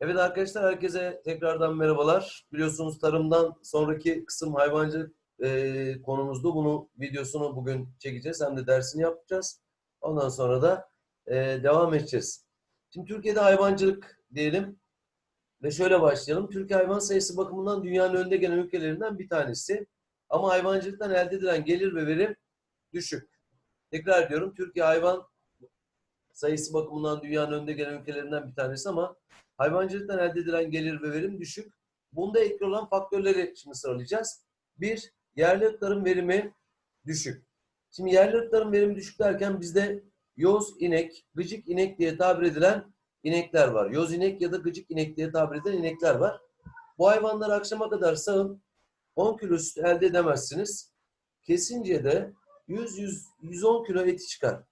Evet arkadaşlar herkese tekrardan merhabalar. Biliyorsunuz tarımdan sonraki kısım hayvancılık e, konumuzdu. Bunu videosunu bugün çekeceğiz. Hem de dersini yapacağız. Ondan sonra da e, devam edeceğiz. Şimdi Türkiye'de hayvancılık diyelim ve şöyle başlayalım. Türkiye hayvan sayısı bakımından dünyanın önde gelen ülkelerinden bir tanesi. Ama hayvancılıktan elde edilen gelir ve verim düşük. Tekrar diyorum Türkiye hayvan sayısı bakımından dünyanın önde gelen ülkelerinden bir tanesi ama hayvancılıktan elde edilen gelir ve verim düşük. Bunda etkili olan faktörleri şimdi sıralayacağız. Bir, yerli ırkların verimi düşük. Şimdi yerli ırkların verimi düşük derken bizde yoz inek, gıcık inek diye tabir edilen inekler var. Yoz inek ya da gıcık inek diye tabir edilen inekler var. Bu hayvanları akşama kadar sağın 10 kilo süt elde edemezsiniz. Kesince de 100-110 kilo eti çıkar.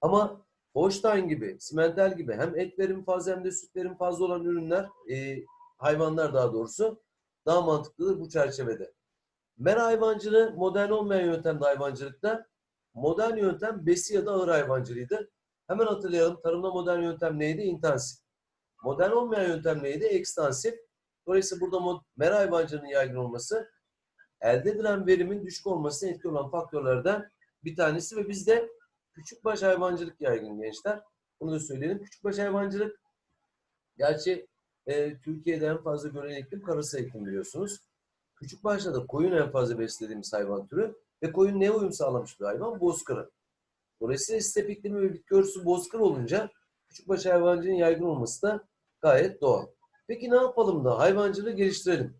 Ama Holstein gibi, simental gibi hem et verimi fazla hem de süt verimi fazla olan ürünler, e, hayvanlar daha doğrusu daha mantıklıdır bu çerçevede. Mera hayvancılığı modern olmayan yöntemde hayvancılıkta. Modern yöntem besi ya da ağır hayvancılığıydı. Hemen hatırlayalım. Tarımda modern yöntem neydi? İntensif. Modern olmayan yöntem neydi? Ekstansif. Dolayısıyla burada mera hayvancılığının yaygın olması elde edilen verimin düşük olmasına etki olan faktörlerden bir tanesi ve bizde küçükbaş hayvancılık yaygın gençler. Bunu da söyleyelim. Küçükbaş hayvancılık gerçi e, Türkiye'de en fazla görülen iklim karası iklim biliyorsunuz. Küçükbaşta da koyun en fazla beslediğimiz hayvan türü ve koyun ne uyum sağlamış bir hayvan? Bozkırı. Dolayısıyla step iklimi ve bitki örtüsü bozkır olunca küçükbaş hayvancılığın yaygın olması da gayet doğal. Peki ne yapalım da hayvancılığı geliştirelim?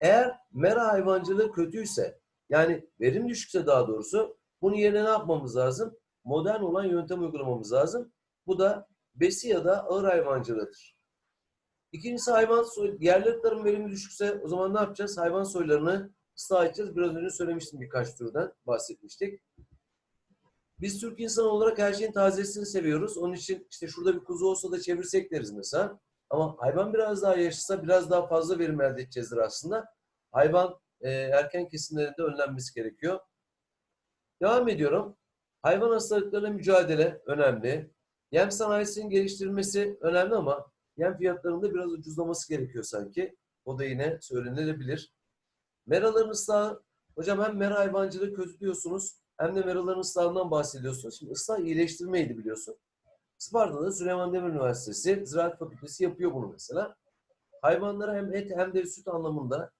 Eğer mera hayvancılığı kötüyse, yani verim düşükse daha doğrusu, bunun yerine ne yapmamız lazım? Modern olan yöntem uygulamamız lazım. Bu da besi ya da ağır hayvancılığıdır. İkincisi hayvan soy, yerli ırkların verimi düşükse o zaman ne yapacağız? Hayvan soylarını ıslah edeceğiz. Biraz önce söylemiştim birkaç türden bahsetmiştik. Biz Türk insanı olarak her şeyin tazesini seviyoruz. Onun için işte şurada bir kuzu olsa da çevirsek deriz mesela. Ama hayvan biraz daha yaşlısa biraz daha fazla verim elde edeceğizdir aslında. Hayvan e, erken kesimlerinde önlenmesi gerekiyor. Devam ediyorum. Hayvan hastalıklarıyla mücadele önemli. Yem sanayisinin geliştirilmesi önemli ama yem fiyatlarında biraz ucuzlaması gerekiyor sanki. O da yine söylenilebilir. Meraların ıslahı, hocam hem mera hayvancılığı kötü diyorsunuz hem de meraların ıslahından bahsediyorsunuz. Şimdi ıslah iyileştirmeydi biliyorsun. Isparta'da Süleyman Demirel Üniversitesi Ziraat Fakültesi yapıyor bunu mesela. Hayvanlara hem et hem de süt anlamında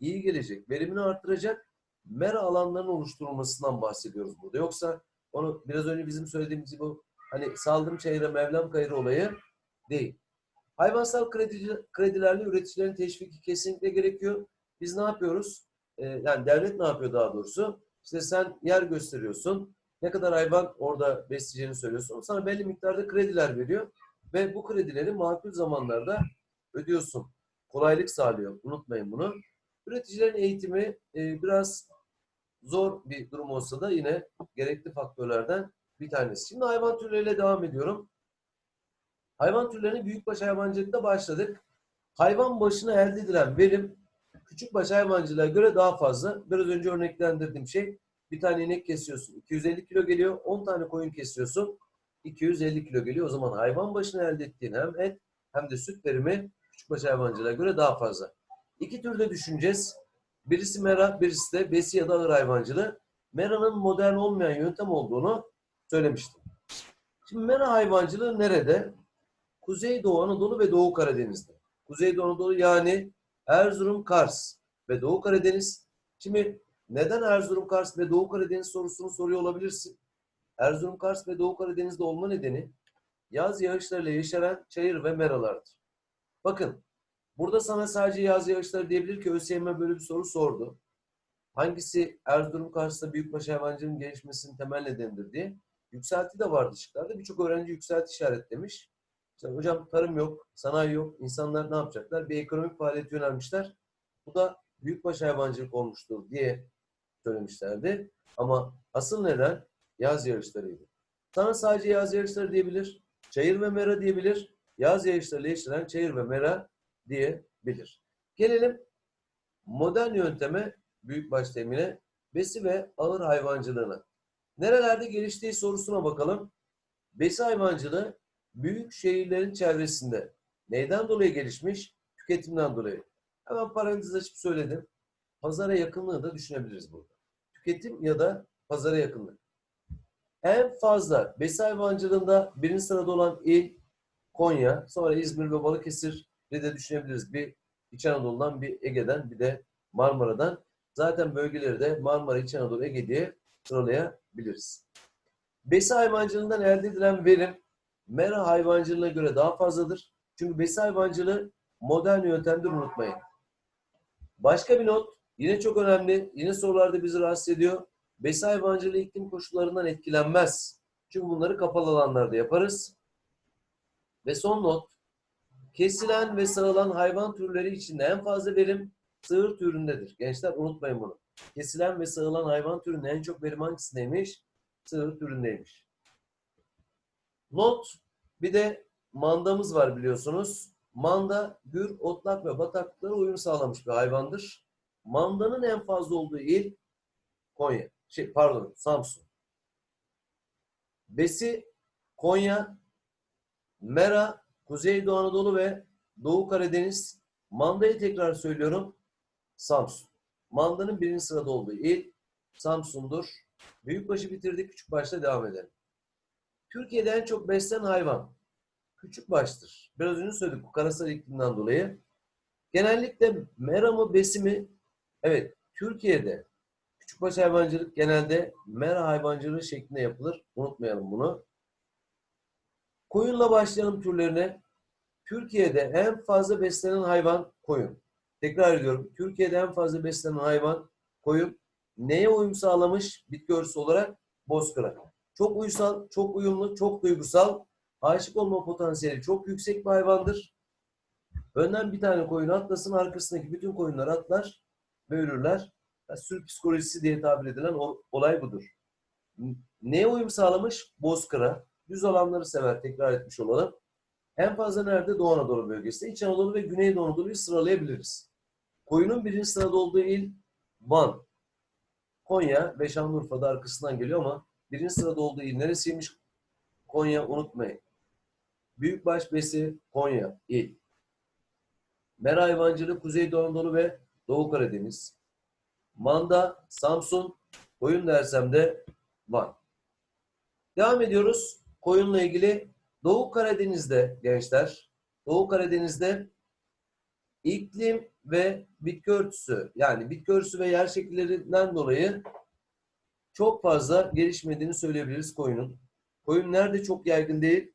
iyi gelecek, verimini arttıracak mera alanlarının oluşturulmasından bahsediyoruz burada. Yoksa onu biraz önce bizim söylediğimiz gibi hani saldım çayıra mevlam kayırı olayı değil. Hayvansal kredi, kredilerle üreticilerin teşviki kesinlikle gerekiyor. Biz ne yapıyoruz? Ee, yani devlet ne yapıyor daha doğrusu? İşte sen yer gösteriyorsun. Ne kadar hayvan orada besleyeceğini söylüyorsun. Sana belli miktarda krediler veriyor. Ve bu kredileri makul zamanlarda ödüyorsun. Kolaylık sağlıyor. Unutmayın bunu. Üreticilerin eğitimi e, biraz zor bir durum olsa da yine gerekli faktörlerden bir tanesi. Şimdi hayvan türleriyle devam ediyorum. Hayvan türlerine büyükbaş hayvancılıkta başladık. Hayvan başına elde edilen verim küçükbaş hayvancılığa göre daha fazla. Biraz önce örneklendirdiğim şey bir tane inek kesiyorsun 250 kilo geliyor. 10 tane koyun kesiyorsun 250 kilo geliyor. O zaman hayvan başına elde ettiğin hem et hem de süt verimi küçükbaş hayvancılığa göre daha fazla. İki türde düşüneceğiz. Birisi mera, birisi de besi ya da ağır hayvancılığı. Mera'nın modern olmayan yöntem olduğunu söylemiştim. Şimdi mera hayvancılığı nerede? Kuzeydoğu Anadolu ve Doğu Karadeniz'de. Kuzeydoğu Anadolu yani Erzurum, Kars ve Doğu Karadeniz. Şimdi neden Erzurum, Kars ve Doğu Karadeniz sorusunu soruyor olabilirsin. Erzurum, Kars ve Doğu Karadeniz'de olma nedeni yaz yağışlarıyla yeşeren çayır ve meralardır. Bakın burada sana sadece yaz yağışları diyebilir ki ÖSYM böyle bir soru sordu. Hangisi Erzurum, Kars'ta büyükbaş hayvancılığın gelişmesinin temel nedenidir diye. Yükselti de vardı şıklarda. Birçok öğrenci yükselti işaretlemiş. İşte hocam tarım yok, sanayi yok. İnsanlar ne yapacaklar? Bir ekonomik faaliyete yönelmişler. Bu da büyükbaş hayvancılık olmuştur diye söylemişlerdi. Ama asıl neden yaz yarışlarıydı. Sana sadece yaz yarışları diyebilir. Çayır ve mera diyebilir. Yaz yarışlarıyla işlenen çayır ve mera diyebilir. Gelelim modern yönteme büyükbaş temine besi ve ağır hayvancılığına. Nerelerde geliştiği sorusuna bakalım. Besi hayvancılığı büyük şehirlerin çevresinde Neyden dolayı gelişmiş? Tüketimden dolayı. Hemen parantez açıp söyledim. Pazara yakınlığı da düşünebiliriz burada. Tüketim ya da pazara yakınlık. En fazla besi hayvancılığında birinci sırada olan il Konya, sonra İzmir ve Balıkesir'i de düşünebiliriz. Bir İç Anadolu'dan, bir Ege'den, bir de Marmara'dan. Zaten bölgeleri de Marmara, İç Anadolu, Ege diye sıralayabiliriz. Besi hayvancılığından elde edilen verim mera hayvancılığına göre daha fazladır. Çünkü besi hayvancılığı modern yöntemdir unutmayın. Başka bir not, yine çok önemli, yine sorularda bizi rahatsız ediyor. Besi hayvancılığı iklim koşullarından etkilenmez. Çünkü bunları kapalı alanlarda yaparız. Ve son not, kesilen ve sağılan hayvan türleri içinde en fazla verim sığır türündedir. Gençler unutmayın bunu. Kesilen ve sağılan hayvan türünün en çok verim hangisindeymiş? Sığır türündeymiş. Not, bir de mandamız var biliyorsunuz. Manda, gür, otlak ve bataklıklara uyum sağlamış bir hayvandır. Mandanın en fazla olduğu il Konya. Şey, pardon, Samsun. Besi, Konya, Mera, Kuzeydoğu Anadolu ve Doğu Karadeniz. Mandayı tekrar söylüyorum. Samsun. Mandanın birinci sırada olduğu il Samsun'dur. Büyükbaşı bitirdik, küçükbaşla devam edelim. Türkiye'de en çok beslenen hayvan küçükbaştır. Biraz önce söyledik bu karasal iklimden dolayı. Genellikle mera mı besi mi? Evet, Türkiye'de küçükbaş hayvancılık genelde mera hayvancılığı şeklinde yapılır. Unutmayalım bunu. Koyunla başlayalım türlerine. Türkiye'de en fazla beslenen hayvan koyun. Tekrar ediyorum. Türkiye'de en fazla beslenen hayvan koyun. Neye uyum sağlamış bitki örtüsü olarak? Bozkıra. Çok uysal, çok uyumlu, çok duygusal. Aşık olma potansiyeli çok yüksek bir hayvandır. Önden bir tane koyun atlasın, arkasındaki bütün koyunlar atlar ve ölürler. Yani sürü psikolojisi diye tabir edilen olay budur. Neye uyum sağlamış? Bozkıra. Düz alanları sever, tekrar etmiş olalım. En fazla nerede? Doğu Anadolu bölgesinde. İç Anadolu ve Güneydoğu Anadolu'yu sıralayabiliriz. Koyunun birinci sırada olduğu il Van. Konya ve Şanlıurfa'da arkasından geliyor ama birinci sırada olduğu il neresiymiş? Konya unutmayın. Büyükbaş besi Konya il. Mera hayvancılığı Kuzeydoğu Anadolu ve Doğu Karadeniz. Manda, Samsun, koyun dersem de Van. Devam ediyoruz. Koyunla ilgili Doğu Karadeniz'de gençler, Doğu Karadeniz'de iklim ve bitki örtüsü yani bitki örtüsü ve yer şekillerinden dolayı çok fazla gelişmediğini söyleyebiliriz koyunun. Koyun nerede çok yaygın değil?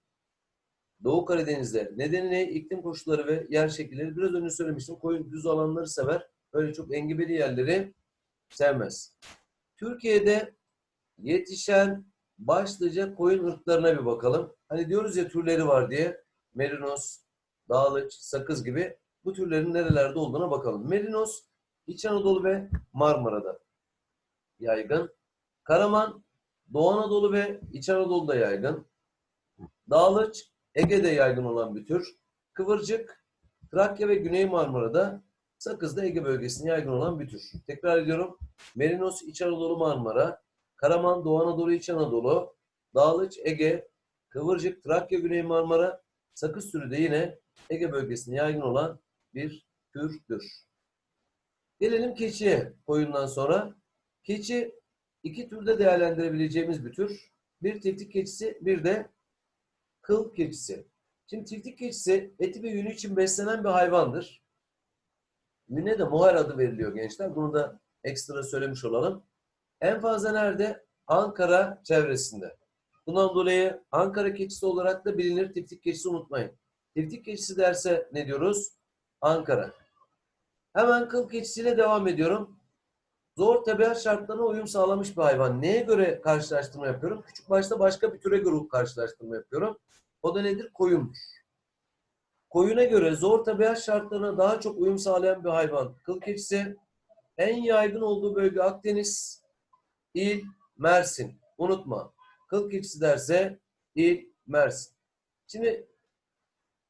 Doğu Karadeniz'de. Nedeni ne? İklim koşulları ve yer şekilleri. Biraz önce söylemiştim. Koyun düz alanları sever. Öyle çok engebeli yerleri sevmez. Türkiye'de yetişen başlıca koyun ırklarına bir bakalım. Hani diyoruz ya türleri var diye. Merinos, Dağlıç, Sakız gibi bu türlerin nerelerde olduğuna bakalım. Merinos, İç Anadolu ve Marmara'da yaygın. Karaman, Doğu Anadolu ve İç Anadolu'da yaygın. Dağlıç, Ege'de yaygın olan bir tür. Kıvırcık, Trakya ve Güney Marmara'da, Sakız'da Ege bölgesinde yaygın olan bir tür. Tekrar ediyorum. Merinos, İç Anadolu, Marmara, Karaman, Doğu Anadolu, İç Anadolu, Dağlıç, Ege, Kıvırcık, Trakya, Güney Marmara, Sakız türü de yine Ege bölgesinde yaygın olan bir türdür. Gelelim keçiye koyundan sonra. Keçi iki türde değerlendirebileceğimiz bir tür. Bir tiftik keçisi, bir de kıl keçisi. Şimdi tiftik keçisi eti ve yünü için beslenen bir hayvandır. Yüne de moher adı veriliyor gençler. Bunu da ekstra söylemiş olalım. En fazla nerede? Ankara çevresinde. Bundan dolayı Ankara keçisi olarak da bilinir. Tiftik keçisi unutmayın. Tiftik keçisi derse ne diyoruz? Ankara. Hemen kıl keçisiyle devam ediyorum. Zor tabiat şartlarına uyum sağlamış bir hayvan. Neye göre karşılaştırma yapıyorum? Küçük başta başka bir türe göre karşılaştırma yapıyorum. O da nedir? Koyundur. Koyuna göre zor tabiat şartlarına daha çok uyum sağlayan bir hayvan. Kıl keçisi en yaygın olduğu bölge Akdeniz, il Mersin. Unutma. Kıl keçisi derse il Mersin. Şimdi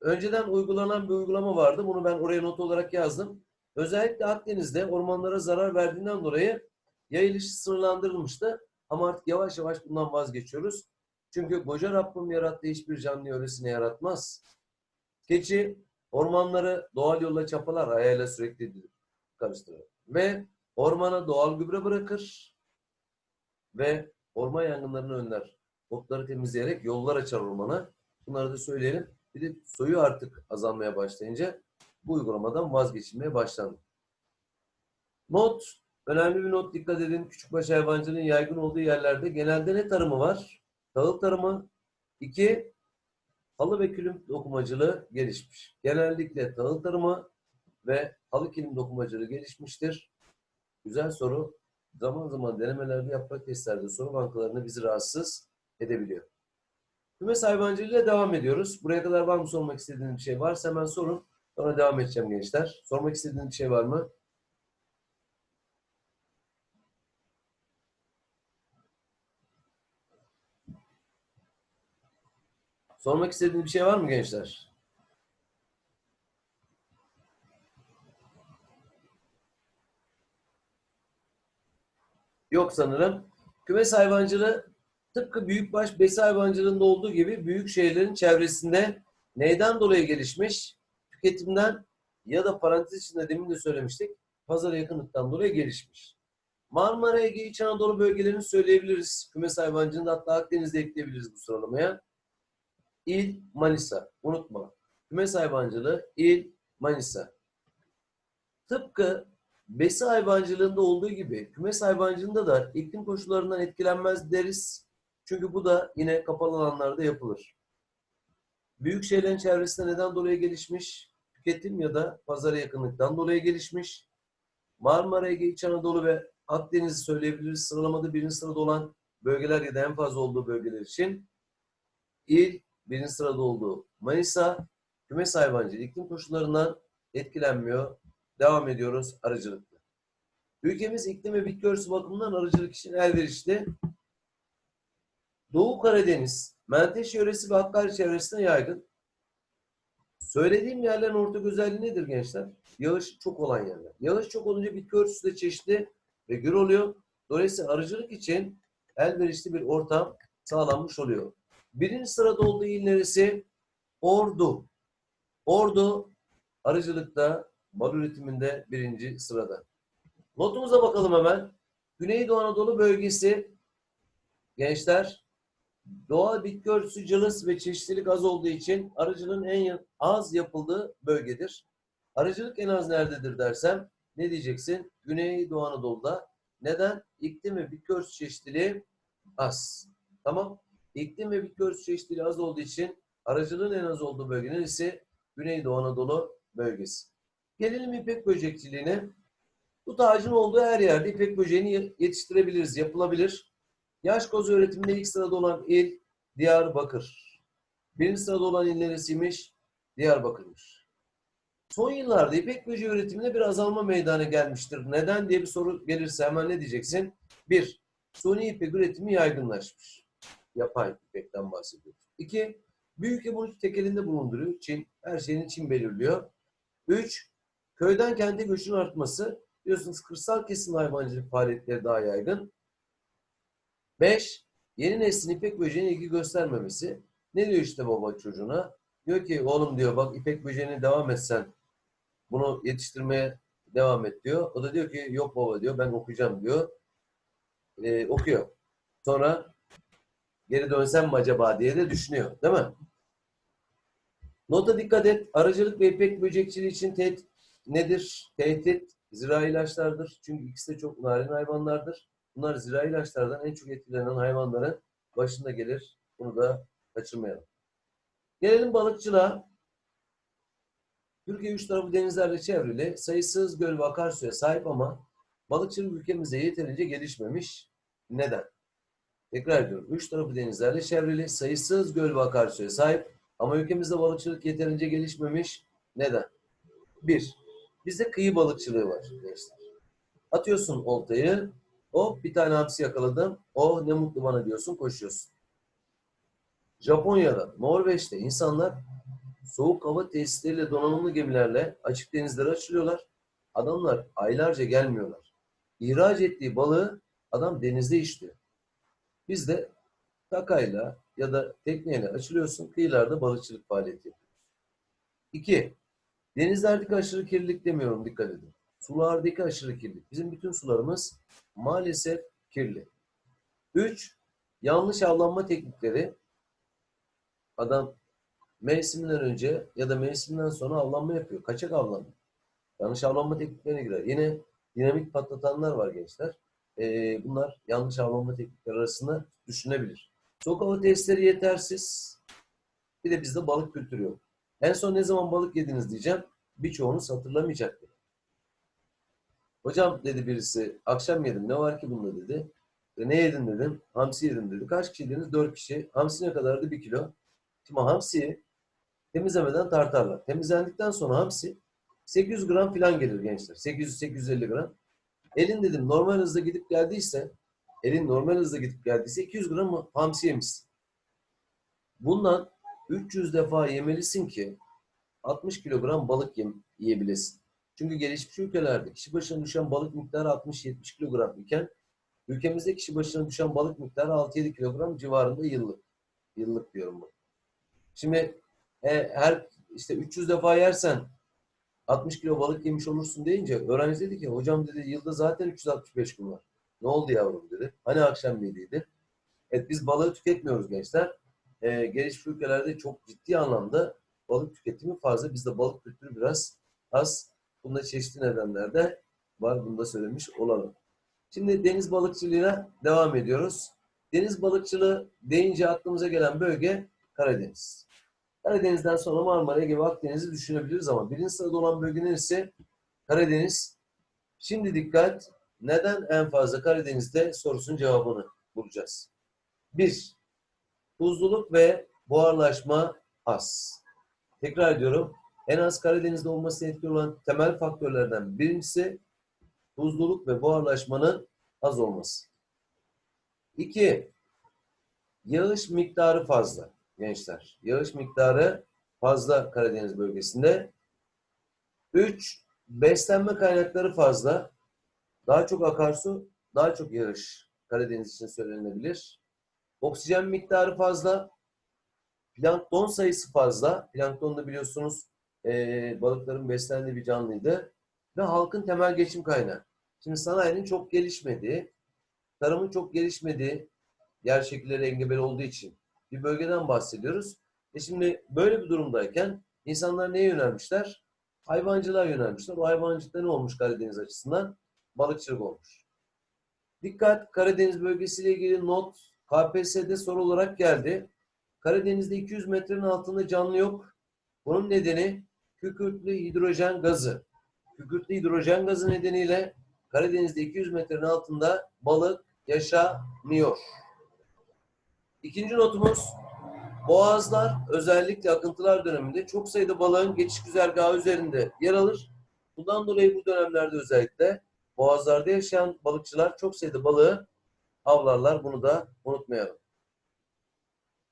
önceden uygulanan bir uygulama vardı. Bunu ben oraya not olarak yazdım. Özellikle Akdeniz'de ormanlara zarar verdiğinden dolayı yayılışı sınırlandırılmıştı. Ama artık yavaş yavaş bundan vazgeçiyoruz. Çünkü koca Rabbim yarattığı hiçbir canlı öylesine yaratmaz. Keçi Ormanları doğal yolla çapalar, ayağıyla sürekli karıştırır. Ve ormana doğal gübre bırakır ve orman yangınlarını önler. Otları temizleyerek yollar açar ormana. Bunları da söyleyelim. Bir de soyu artık azalmaya başlayınca bu uygulamadan vazgeçilmeye başlandı. Not, önemli bir not dikkat edin. Küçükbaş hayvancılığın yaygın olduğu yerlerde genelde ne tarımı var? Tahıl tarımı. İki, halı ve külüm dokumacılığı gelişmiş. Genellikle tahıl tarımı ve halı kilim dokumacılığı gelişmiştir. Güzel soru. Zaman zaman denemelerde yaprak testlerde soru bankalarını bizi rahatsız edebiliyor. Kümes hayvancılığıyla devam ediyoruz. Buraya kadar var mı sormak istediğiniz bir şey varsa hemen sorun. Sonra devam edeceğim gençler. Sormak istediğiniz bir şey var mı? Sormak istediğiniz bir şey var mı gençler? Yok sanırım. Kümes hayvancılığı tıpkı büyükbaş besi hayvancılığında olduğu gibi büyük şehirlerin çevresinde neyden dolayı gelişmiş? Tüketimden ya da parantez içinde demin de söylemiştik. Pazara yakınlıktan dolayı gelişmiş. Marmara, Ege, İç Anadolu bölgelerini söyleyebiliriz. Kümes hayvancılığında hatta Akdeniz'de ekleyebiliriz bu sıralamaya. İl, Manisa. Unutma. Kümes hayvancılığı, il, Manisa. Tıpkı besi hayvancılığında olduğu gibi kümes hayvancılığında da iklim koşullarından etkilenmez deriz. Çünkü bu da yine kapalı alanlarda yapılır. Büyük şehirlerin çevresinde neden dolayı gelişmiş? Tüketim ya da pazara yakınlıktan dolayı gelişmiş. Marmara, Ege, İç Anadolu ve Akdeniz'i söyleyebiliriz. Sıralamada birinci sırada olan bölgeler ya da en fazla olduğu bölgeler için. İl, birinci sırada olduğu Manisa, kümes hayvancılığı iklim koşullarından etkilenmiyor. Devam ediyoruz arıcılıkla. Ülkemiz iklim ve bitki örtüsü bakımından arıcılık için elverişli. Doğu Karadeniz, Menteşe yöresi ve Hakkari çevresine yaygın. Söylediğim yerlerin ortak özelliği nedir gençler? Yağış çok olan yerler. Yağış çok olunca bitki örtüsü de çeşitli ve gür oluyor. Dolayısıyla arıcılık için elverişli bir ortam sağlanmış oluyor. Birinci sırada olduğu il neresi? Ordu. Ordu arıcılıkta, mal üretiminde birinci sırada. Notumuza bakalım hemen. Güneydoğu Anadolu bölgesi gençler doğal bitki örtüsü cılız ve çeşitlilik az olduğu için arıcılığın en az yapıldığı bölgedir. Arıcılık en az nerededir dersem ne diyeceksin? Güneydoğu Anadolu'da. Neden? İklim ve bitki örtüsü çeşitliliği az. Tamam. İklim ve bitki örtüsü çeşitliliği az olduğu için arıcılığın en az olduğu bölgenin ise Güneydoğu Anadolu bölgesi. Gelelim ipek böcekçiliğine. Bu tacın olduğu her yerde ipek böceğini yetiştirebiliriz, yapılabilir. Yaş koz öğretiminde ilk sırada olan il Diyarbakır. Birinci sırada olan il neresiymiş? Diyarbakır'mış. Son yıllarda ipek böceği üretiminde bir azalma meydana gelmiştir. Neden diye bir soru gelirse hemen ne diyeceksin? Bir, suni ipek üretimi yaygınlaşmış. Yapay ipekten bahsediyoruz. İki, büyük bunu tekelinde bulunduruyor. Çin, her şeyini Çin belirliyor. Üç, köyden kente göçün artması. Biliyorsunuz kırsal kesim hayvancılık faaliyetleri daha yaygın. Beş, yeni neslin ipek böceğine ilgi göstermemesi. Ne diyor işte baba çocuğuna? Diyor ki oğlum diyor bak ipek böceğine devam etsen bunu yetiştirmeye devam et diyor. O da diyor ki yok baba diyor ben okuyacağım diyor. Ee, okuyor. Sonra geri dönsem mi acaba diye de düşünüyor. Değil mi? Nota dikkat et. Arıcılık ve ipek böcekçiliği için tehdit nedir? Tehdit zira ilaçlardır. Çünkü ikisi de çok narin hayvanlardır. Bunlar zira ilaçlardan en çok etkilenen hayvanların başında gelir. Bunu da kaçırmayalım. Gelelim balıkçılığa. Türkiye üç tarafı denizlerle çevrili, sayısız göl ve akarsuya sahip ama balıkçılık ülkemizde yeterince gelişmemiş. Neden? Tekrar ediyorum. Üç tarafı denizlerle çevrili, sayısız göl ve akarsuya sahip ama ülkemizde balıkçılık yeterince gelişmemiş. Neden? Bir, bizde kıyı balıkçılığı var gençler. Atıyorsun oltayı, o bir tane hamsi yakaladım, o ne mutlu bana diyorsun, koşuyorsun. Japonya'da, Norveç'te insanlar soğuk hava tesisleriyle donanımlı gemilerle açık denizlere açılıyorlar. Adamlar aylarca gelmiyorlar. İhraç ettiği balığı adam denizde işliyor. Biz de takayla ya da tekneyle açılıyorsun, kıyılarda balıkçılık faaliyeti yapıyoruz. İki, Denizlerdeki aşırı kirlilik demiyorum dikkat edin. Sulardaki aşırı kirlilik. Bizim bütün sularımız maalesef kirli. 3. Yanlış avlanma teknikleri. Adam mevsiminden önce ya da mevsimden sonra avlanma yapıyor. Kaçak avlanma. Yanlış avlanma tekniklerine girer. Yine dinamik patlatanlar var gençler. Ee, bunlar yanlış avlanma teknikleri arasında düşünebilir. Hava testleri yetersiz. Bir de bizde balık kültürü yok. En son ne zaman balık yediniz diyeceğim. Birçoğunuz hatırlamayacaktır. Hocam dedi birisi, akşam yedim ne var ki bunda dedi. E, ne yedin dedim, hamsi yedim dedi. Kaç kişi yediniz? Dört kişi. Hamsi ne kadardı? Bir kilo. Şimdi hamsiyi temizlemeden tartarlar. Temizlendikten sonra hamsi 800 gram falan gelir gençler. 800-850 gram. Elin dedim normal hızda gidip geldiyse, elin normal hızda gidip geldiyse 200 gram hamsi yemişsin. Bundan 300 defa yemelisin ki 60 kilogram balık yem, yiyebilesin. Çünkü gelişmiş ülkelerde kişi başına düşen balık miktarı 60-70 kilogram iken ülkemizde kişi başına düşen balık miktarı 6-7 kilogram civarında yıllık. Yıllık diyorum bu. Şimdi e, her işte 300 defa yersen 60 kilo balık yemiş olursun deyince öğrenci dedi ki hocam dedi yılda zaten 365 gün var. Ne oldu yavrum dedi. Hani akşam yediydi. Evet biz balığı tüketmiyoruz gençler. Ee, gelişmiş ülkelerde çok ciddi anlamda balık tüketimi fazla. Bizde balık kültürü biraz az. Bunda çeşitli nedenler de var. Bunu da söylemiş olalım. Şimdi deniz balıkçılığına devam ediyoruz. Deniz balıkçılığı deyince aklımıza gelen bölge Karadeniz. Karadeniz'den sonra Marmara gibi Akdeniz'i düşünebiliriz ama birinci sırada olan bölge neresi? Karadeniz. Şimdi dikkat. Neden en fazla Karadeniz'de sorusunun cevabını bulacağız. Bir, Buzluluk ve buharlaşma az. Tekrar ediyorum. En az Karadeniz'de olması etkili olan temel faktörlerden birincisi buzluluk ve buharlaşmanın az olması. İki, yağış miktarı fazla gençler. Yağış miktarı fazla Karadeniz bölgesinde. Üç, beslenme kaynakları fazla. Daha çok akarsu, daha çok yağış Karadeniz için söylenebilir. Oksijen miktarı fazla. Plankton sayısı fazla. Plankton da biliyorsunuz e, balıkların beslendiği bir canlıydı. Ve halkın temel geçim kaynağı. Şimdi sanayinin çok gelişmediği, tarımın çok gelişmediği yer şekilleri engebeli olduğu için bir bölgeden bahsediyoruz. E şimdi böyle bir durumdayken insanlar neye yönelmişler? Hayvancılığa yönelmişler. O hayvancılıkta ne olmuş Karadeniz açısından? Balıkçılık olmuş. Dikkat Karadeniz bölgesiyle ilgili not KPSS'de soru olarak geldi. Karadeniz'de 200 metrenin altında canlı yok. Bunun nedeni kükürtlü hidrojen gazı. Kükürtlü hidrojen gazı nedeniyle Karadeniz'de 200 metrenin altında balık yaşamıyor. İkinci notumuz boğazlar özellikle akıntılar döneminde çok sayıda balığın geçiş güzergahı üzerinde yer alır. Bundan dolayı bu dönemlerde özellikle boğazlarda yaşayan balıkçılar çok sayıda balığı avlarlar. Bunu da unutmayalım.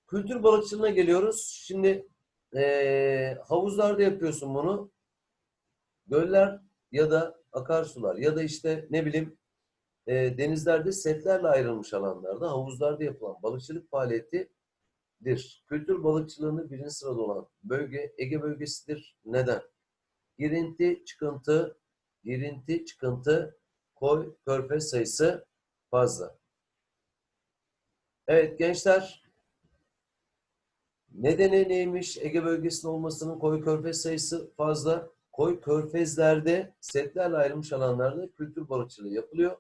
Kültür balıkçılığına geliyoruz. Şimdi ee, havuzlarda yapıyorsun bunu. Göller ya da akarsular ya da işte ne bileyim e, denizlerde setlerle ayrılmış alanlarda havuzlarda yapılan balıkçılık faaliyetidir. Kültür balıkçılığını birinci sırada olan bölge Ege bölgesidir. Neden? Girinti, çıkıntı, girinti, çıkıntı, koy, körfez sayısı fazla. Evet gençler, nedeni neymiş Ege bölgesinde olmasının koy körfez sayısı fazla. Koy körfezlerde setlerle ayrılmış alanlarda kültür balıkçılığı yapılıyor.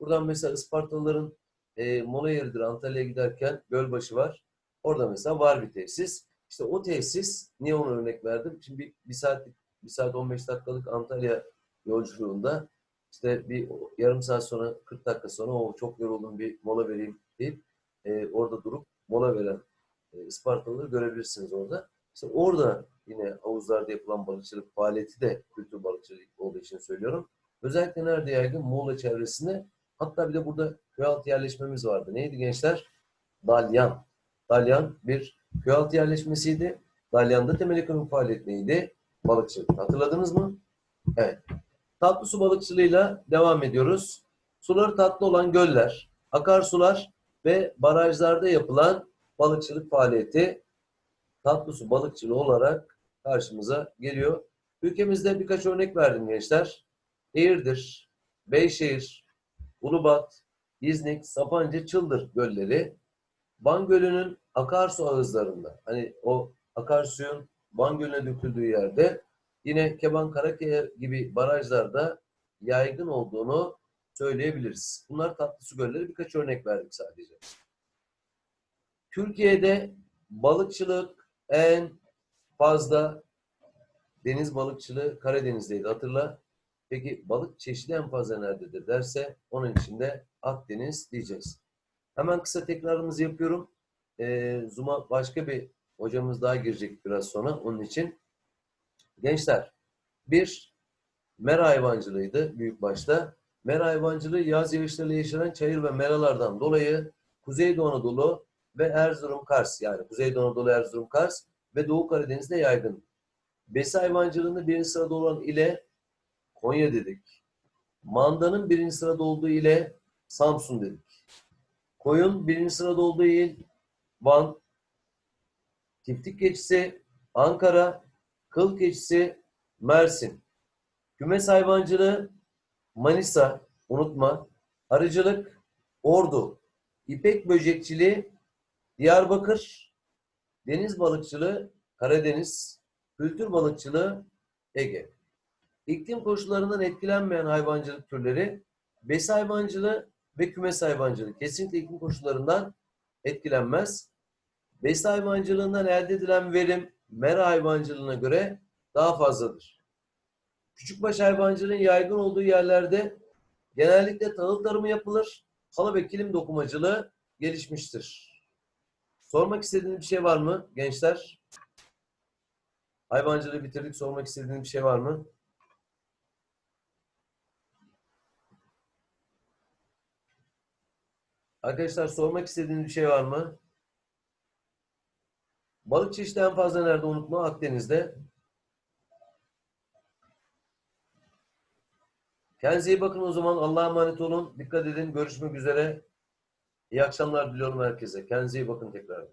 Buradan mesela Ispartalıların e, mola yeridir Antalya'ya giderken Gölbaşı var. Orada mesela var bir tesis. İşte o tesis, niye onu örnek verdim? Şimdi bir, bir saat bir saat 15 dakikalık Antalya yolculuğunda işte bir yarım saat sonra 40 dakika sonra o çok yoruldum bir mola vereyim deyip e, orada durup mola veren e, Ispartalıları görebilirsiniz orada. İşte orada yine havuzlarda yapılan balıkçılık faaliyeti de kültür balıkçılık olduğu için söylüyorum. Özellikle nerede yaygın? Muğla çevresinde. Hatta bir de burada köy altı yerleşmemiz vardı. Neydi gençler? Dalyan. Dalyan bir köy altı yerleşmesiydi. Dalyan'da temel ekonomik faaliyet neydi? Balıkçılık. Hatırladınız mı? Evet. Tatlı su balıkçılığıyla devam ediyoruz. Suları tatlı olan göller, akarsular ve barajlarda yapılan balıkçılık faaliyeti tatlı su balıkçılığı olarak karşımıza geliyor. Ülkemizde birkaç örnek verdim gençler. Eğirdir, Beyşehir, Ulubat, İznik, Sapanca, Çıldır gölleri Van Gölü'nün akarsu ağızlarında hani o akarsuyun Van Gölü'ne döküldüğü yerde yine Keban Karakaya gibi barajlarda yaygın olduğunu söyleyebiliriz. Bunlar tatlı su gölleri birkaç örnek verdik sadece. Türkiye'de balıkçılık en fazla deniz balıkçılığı Karadeniz'deydi hatırla. Peki balık çeşidi en fazla nerededir derse onun için de Akdeniz diyeceğiz. Hemen kısa tekrarımızı yapıyorum. Ee, Zoom'a başka bir hocamız daha girecek biraz sonra onun için. Gençler, bir mera hayvancılığıydı büyük başta. Mera hayvancılığı yaz yağışlarıyla yaşanan çayır ve meralardan dolayı Kuzeydoğu Anadolu ve Erzurum Kars yani Kuzeydoğu Anadolu Erzurum Kars ve Doğu Karadeniz'de yaygın. Besi hayvancılığında birinci sırada olan ile Konya dedik. Mandanın birinci sırada olduğu ile Samsun dedik. Koyun birinci sırada olduğu il Van. Tiftik keçisi Ankara. Kıl keçisi Mersin. Kümes hayvancılığı Manisa. Unutma. Arıcılık Ordu. İpek böcekçiliği Diyarbakır. Deniz balıkçılığı Karadeniz. Kültür balıkçılığı Ege. İklim koşullarından etkilenmeyen hayvancılık türleri besi hayvancılığı ve kümes hayvancılığı kesinlikle iklim koşullarından etkilenmez. Besi hayvancılığından elde edilen verim mera hayvancılığına göre daha fazladır. Küçükbaş hayvancılığın yaygın olduğu yerlerde genellikle tahıl tarımı yapılır. Halı ve kilim dokumacılığı gelişmiştir. Sormak istediğiniz bir şey var mı gençler? Hayvancılığı bitirdik. Sormak istediğiniz bir şey var mı? Arkadaşlar sormak istediğiniz bir şey var mı? Balık çeşidi en fazla nerede unutma? Akdeniz'de. Kendinize iyi bakın o zaman. Allah'a emanet olun. Dikkat edin. Görüşmek üzere. İyi akşamlar diliyorum herkese. Kendinize iyi bakın tekrar.